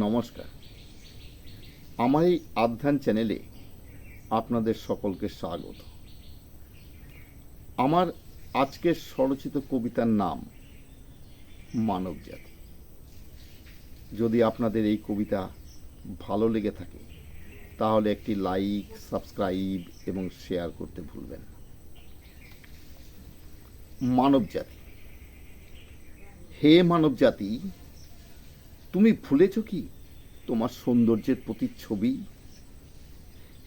নমস্কার। আমার এই আধ্যান চ্যানেলে আপনাদের সকলকে স্বাগত। আমার আজকের স্বরচিত কবিতার নাম মানবজাতি যদি আপনাদের এই কবিতা ভালো লেগে থাকে, তাহলে একটি লাইক, সাবস্ক্রাইব এবং শেয়ার করতে ভুলবেন না। মানবজাতি হে মানবজাতি তুমি ভুলেছ কি? তোমার সৌন্দর্যের প্রতিচ্ছবি?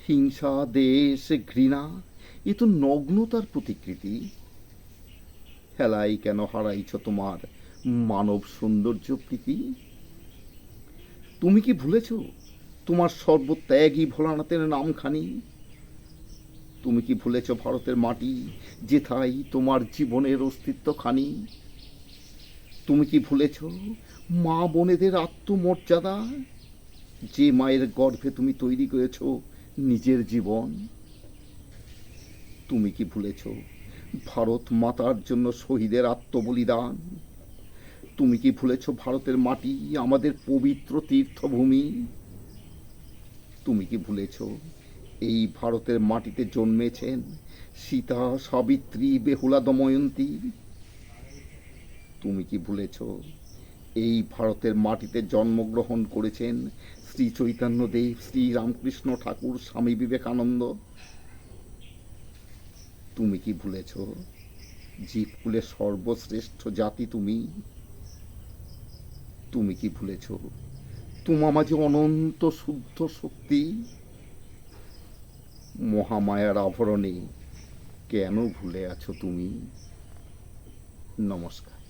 হিংসা, দেশ, ঘৃণা, এ তো নগ্নতার প্রতিকৃতি। হেলাই কেন হারাইছ তোমার মানব সৌন্দর্য প্রীতি? তুমি কি ভুলেছ তোমার সর্বত্যাগী ভোলানাথের নামখানি? তুমি কি ভুলেছ ভারতের মাটি, যেথায় তোমার জীবনের অস্তিত্ব খানি তুমি কি ভুলেছ? মা বোনেদের আত্মমর্যাদা? যে মায়ের গর্ভে তুমি তৈরি করেছ নিজের জীবন, তুমি কি ভুলেছ? ভারত মাতার জন্য শহীদের আত্মবলিদান। তুমি কি ভুলেছ ভারতের মাটি, আমাদের পবিত্র তীর্থভূমি? তুমি কি ভুলেছ এই ভারতের মাটিতে জন্মেছেন সীতা, সাবিত্রী বেহুলা দময়ন্তী তুমি কি ভুলেছ? এই ভারতের মাটিতে জন্মগ্রহণ করেছেন শ্রী চৈতন্যদেব শ্রী রামকৃষ্ণ ঠাকুর, স্বামী বিবেকানন্দ। তুমি কি ভুলেছ? জীবকুলের সর্বশ্রেষ্ঠ জাতি তুমি। তুমি কি ভুলেছ? তোমা মাঝে অনন্ত শুদ্ধ শক্তি। মহামায়ার আভরণে কেন ভুলে আছো তুমি? নমস্কার।